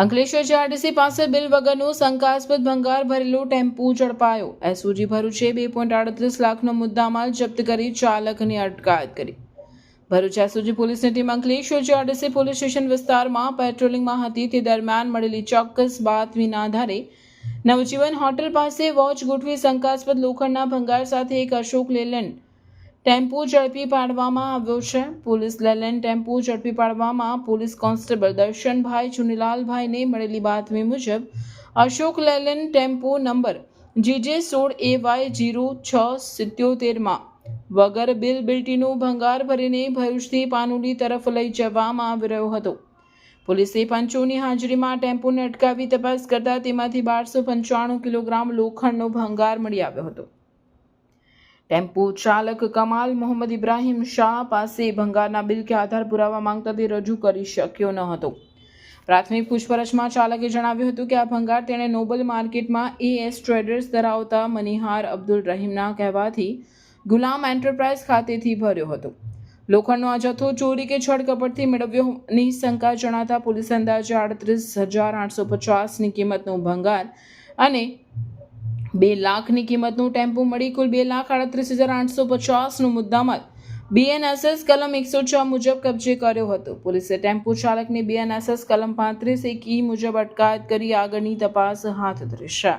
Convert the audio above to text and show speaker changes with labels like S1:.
S1: અંકલેશ્વર જીઆરટીસી પાસે બિલ વગરનું શંકાસ્પદ ભંગાર ભરેલું ટેમ્પો ઝડપાયો. એસઓજી ભરૂચે બે પોઈન્ટ આડત્રીસ લાખનો મુદ્દામાલ જપ્ત કરી ચાલકની અટકાયત કરી. ભરૂચ એસઓજી પોલીસની team Ankleshwar GRTC police station વિસ્તારમાં પેટ્રોલિંગમાં હતી. તે દરમિયાન મળેલી ચોક્કસ બાતમીના આધારે નવજીવન હોટલ પાસે વોચ ગોઠવી શંકાસ્પદ લોખંડના ભંગાર સાથે એક અશોક લેલેન્ડ ટેમ્પો ઝડપી પાડવામાં આવ્યો છે. પોલીસ લેલેન્ડ ટેમ્પો ઝડપી પાડવામાં પોલીસ કોન્સ્ટેબલ દર્શનભાઈ ચુનીલાલભાઈને મળેલી બાતમી મુજબ, Ashok Leyland tempo number GJ સોળ એ વાય જીરો છ સિત્યોતેરમાં વગર બિલ બિલ્ટીનું ભંગાર ભરીને ભરૂચથી પાનુલી તરફ લઈ જવામાં આવી રહ્યો હતો. પોલીસે પંચોની હાજરીમાં ટેમ્પોને અટકાવી તપાસ કરતા તેમાંથી બારસો પંચાણું કિલોગ્રામ લોખંડનો ભંગાર મળી આવ્યો હતો. ટેમ્પો ચાલક કમાલ મોહમ્મદ ઇબ્રાહિમ શાહ પાસે ભંગારના બિલ કે આધાર પુરાવા માંગતા તે રજૂ કરી શક્યો ન હતો. પ્રાથમિક પૂછપરછમાં ચાલકે જણાવ્યું હતું કે આ ભંગાર તેણે નોબલ માર્કેટમાં એએસ ટ્રેડર્સ ધરાવતા મનિહાર અબ્દુલ રહીમના કહેવાથી ગુલામ એન્ટરપ્રાઇઝ ખાતેથી ભર્યો હતો. લોખંડનો આ જથ્થો ચોરી કે છળકપટથી મેળવ્યોની શંકા જણાતા પોલીસ અંદાજે આડત્રીસ હજાર આઠસો પચાસની કિંમતનો ભંગાર અને બે લાખની કિંમતનું ટેમ્પો મળી કુલ બે લાખ આડત્રીસ હજાર આઠસો પચાસનો મુદ્દામાલ. બીએનએસએસ કલમ એકસો છ મુજબ કબજે કર્યો હતો. પોલીસે ટેમ્પો ચાલકની બીએનએસએસ કલમ પાંત્રીસ એક ઈ મુજબ અટકાયત કરી આગળની તપાસ હાથ ધરી છે.